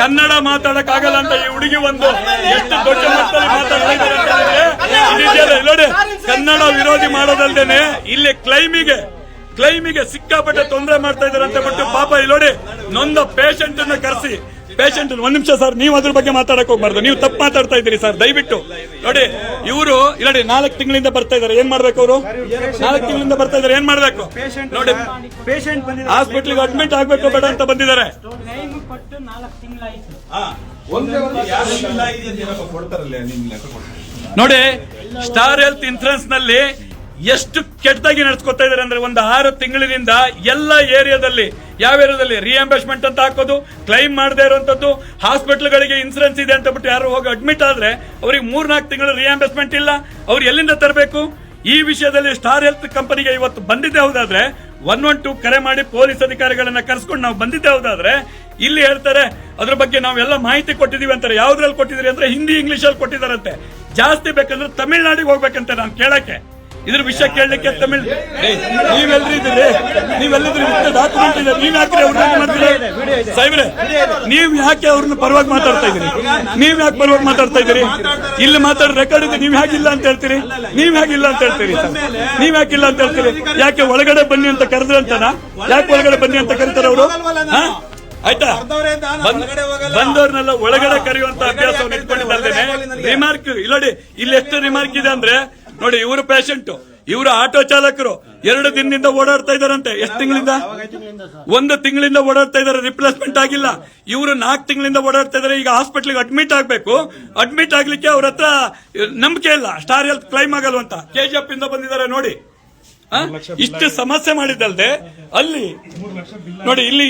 ಕನ್ನಡ ಮಾತಾಡಕ್ ಆಗಲ್ಲ ಅಂತ ಈ ಹುಡುಗಿ ಒಂದು ಎಷ್ಟು ದೊಡ್ಡ ಮಟ್ಟದಲ್ಲಿ ಮಾತಾಡ್ತಾ ಇದ್ದಾರೆ ನೋಡಿ ಕನ್ನಡ ವಿರೋಧಿ ಮಾಡೋದಲ್ದೇನೆ ಇಲ್ಲಿ ಕ್ಲೈಮಿಗೆ ಕ್ಲೈಮಿಗೆ ಸಿಕ್ಕಾಪಟ್ಟೆ ತೊಂದರೆ ಮಾಡ್ತಾ ಇದ್ದಾರೆ ಅಂತ ಬಿಟ್ಟು ಪಾಪ ಇಲ್ಲಿ ನೋಡಿ ನೊಂದ ಪೇಷಂಟ್ ಅನ್ನ ಕರೆಸಿ ಪೇಷಂಟ್ ಒಂದ್ ನಿಮಿಷ ಸರ್ ನೀವು ಅದ್ರ ಬಗ್ಗೆ ಮಾತಾಡಕ್ ಹೋಗ್ಬಾರ್ದು. ನೀವು ತಪ್ಪು ಮಾತಾಡ್ತಾ ಇದ್ದೀರಿ ಸರ್ ದಯವಿಟ್ಟು. ನೋಡಿ ಇವರು ನೋಡಿ ನಾಲ್ಕು ತಿಂಗಳಿಂದ ಬರ್ತಾ ಇದಾರೆ ಏನ್ ಮಾಡ್ಬೇಕು ಅವರು? ನಾಲ್ಕು ತಿಂಗಳಿಂದ ಬರ್ತಾ ಇದಾರೆ ಏನ್ ಮಾಡ್ಬೇಕು? ನೋಡಿ ಪೇಷಂಟ್ ಹಾಸ್ಪಿಟಲ್ ಹಾಸ್ಪಿಟ್ಲಿಗೆ ಅಡ್ಮಿಟ್ ಆಗ್ಬೇಕು ಬೇಡ ಅಂತ ಬಂದಿದ್ದಾರೆ. ಟೈಮ್ ಕೊಟ್ಟು ನಾಲ್ಕು ತಿಂಗಳಾಯ್ತು ಒಂದೇ ಒಂದು ಯಾರು ಇಲ್ಲ ಇದೆಯಪ್ಪ ಕೊಡ್ತಾರಲ್ಲ ನಿಮ್ ಲೆಕ್ಕ ಕೊಡ್ತಾರೆ. ನೋಡಿ ಸ್ಟಾರ್ ಹೆಲ್ತ್ ಇನ್ಸೂರೆನ್ಸ್ನಲ್ಲಿ ಎಷ್ಟು ಕೆಟ್ಟದಾಗಿ ನಡೆಸ್ಕೊತಾ ಇದ್ದಾರೆ ಅಂದ್ರೆ ಒಂದು ಆರು ತಿಂಗಳಿನಿಂದ ಎಲ್ಲ ಏರಿಯಾದಲ್ಲಿ, ಯಾವ ಏರಿಯಾದಲ್ಲಿ ರಿಎಂಬರ್ಸ್ಮೆಂಟ್ ಅಂತ ಹಾಕೋದು ಕ್ಲೈಮ್ ಮಾಡದೇ ಇರುವಂತದ್ದು ಹಾಸ್ಪಿಟಲ್ಗಳಿಗೆ ಇನ್ಸೂರೆನ್ಸ್ ಇದೆ ಅಂತ ಬಿಟ್ಟು ಯಾರು ಹೋಗಿ ಅಡ್ಮಿಟ್ ಆದ್ರೆ ಅವ್ರಿಗೆ ಮೂರ್ನಾಲ್ಕು ತಿಂಗಳು ರಿಎಂಬರ್ಸ್ಮೆಂಟ್ ಇಲ್ಲ. ಅವ್ರು ಎಲ್ಲಿಂದ ತರಬೇಕು? ಈ ವಿಷಯದಲ್ಲಿ ಸ್ಟಾರ್ ಹೆಲ್ತ್ ಕಂಪನಿಗೆ ಇವತ್ತು ಬಂದಿದ್ದೇ ಹೌದಾದ್ರೆ ಒನ್ ಒನ್ ಟು ಕರೆ ಮಾಡಿ ಪೊಲೀಸ್ ಅಧಿಕಾರಿಗಳನ್ನ ಕರೆಸ್ಕೊಂಡು ನಾವು ಬಂದಿದ್ದೇ ಹೌದಾದ್ರೆ, ಇಲ್ಲಿ ಹೇಳ್ತಾರೆ, ಅದ್ರ ಬಗ್ಗೆ ನಾವೆಲ್ಲ ಮಾಹಿತಿ ಕೊಟ್ಟಿದೀವಿ ಅಂತಾರೆ. ಯಾವ್ದ್ರಲ್ಲಿ ಕೊಟ್ಟಿದ್ರಿ ಅಂದ್ರೆ ಹಿಂದಿ ಇಂಗ್ಲಿಷ್ ಅಲ್ಲಿ ಕೊಟ್ಟಿದಾರಂತೆ ಜಾಸ್ತಿ ಬೇಕಂದ್ರೆ ತಮಿಳ್ನಾಡಿಗೆ ಹೋಗ್ಬೇಕಂತೆ ನಾನು ಕೇಳಕ್ಕೆ. ಇದ್ರ ವಿಷಯ ಕೇಳಲಿಕ್ಕೆ ತಮಿಳ್ ನೀವೆಲ್ಲರೂ ನೀವೆಲ್ರಿದ್ದೀರಿ ನೀವೆಲ್ಲಿದ್ರಿ? ಡಾಕ್ಯುಮೆಂಟ್ ಇದೆ. ನೀವ್ ಯಾಕೆ ಮಾಡ್ತೀರಿ? ನೀವ್ ಯಾಕೆ ಅವ್ರನ್ನ ಪರವಾಗಿ ಮಾತಾಡ್ತಾ ಇದೀರಿ ನೀವ್ ಯಾಕೆ ಪರವಾಗಿ ಮಾತಾಡ್ತಾ ಇದೀರಿ ಇಲ್ಲಿ ಮಾತಾಡ ರೆಕಾರ್ಡ್ ಇದೆ. ನೀವ್ ಹೇಗಿಲ್ಲ ಅಂತ ಹೇಳ್ತೀರಿ? ನೀವ್ ಹೇಗಿಲ್ಲ ಅಂತ ಹೇಳ್ತೀರಿ? ನೀವ್ ಯಾಕಿಲ್ಲ ಅಂತ ಹೇಳ್ತೀರಿ? ಯಾಕೆ ಒಳಗಡೆ ಬನ್ನಿ ಅಂತ ಕರೆದ್ರಂತನ ಯಾಕೆ ಒಳಗಡೆ ಬನ್ನಿ ಅಂತ ಕರೀತಾರ ಅವರು? ಆಯ್ತಾ? ಬಂದ್- ಬಂದವ್ರನ್ನೆಲ್ಲ ಒಳಗಡೆ ಕರೆಯುವಂತ ಅಭ್ಯಾಸವನ್ನು ಇಟ್ಕೊಂಡಿದ್ದಲ್ದೇನೆ ರಿಮಾರ್ಕ್ ನೋಡಿ ಇಲ್ಲಿ ಎಷ್ಟು ರಿಮಾರ್ಕ್ ಇದೆ ಅಂದ್ರೆ ನೋಡಿ, ಇವರು ಪೇಷಂಟ್ ಇವರು ಆಟೋ ಚಾಲಕರು. ಎರಡು ದಿನದಿಂದ ಓಡಾಡ್ತಾ ಇದಾರಂತೆ ಎಷ್ಟು ತಿಂಗಳಿಂದ? ಒಂದು ತಿಂಗಳಿಂದ ಓಡಾಡ್ತಾ ಇದಾರೆ ರಿಪ್ಲೇಸ್ಮೆಂಟ್ ಆಗಿಲ್ಲ. ಇವರು ನಾಲ್ಕು ತಿಂಗಳಿಂದ ಓಡಾಡ್ತಾ ಇದಾರೆ ಈಗ ಹಾಸ್ಪಿಟ್ಲಿಗೆ ಅಡ್ಮಿಟ್ ಆಗಬೇಕು. ಅಡ್ಮಿಟ್ ಆಗ್ಲಿಕ್ಕೆ ಅವ್ರ ಹತ್ರ, ನಂಬಿಕೆ ಇಲ್ಲ. ಸ್ಟಾರ್ ಹೆಲ್ತ್ ಕ್ಲೈಮ್ ಆಗಲ್ವಂತ ಕೆಜಿಎಫ್ ಇಂದ ಬಂದಿದ್ದಾರೆ ನೋಡಿ? ಇಷ್ಟು ಸಮಸ್ಯೆ ಮಾಡಿದ್ದಲ್ದೆ ಅಲ್ಲಿ, ನೋಡಿ ಇಲ್ಲಿ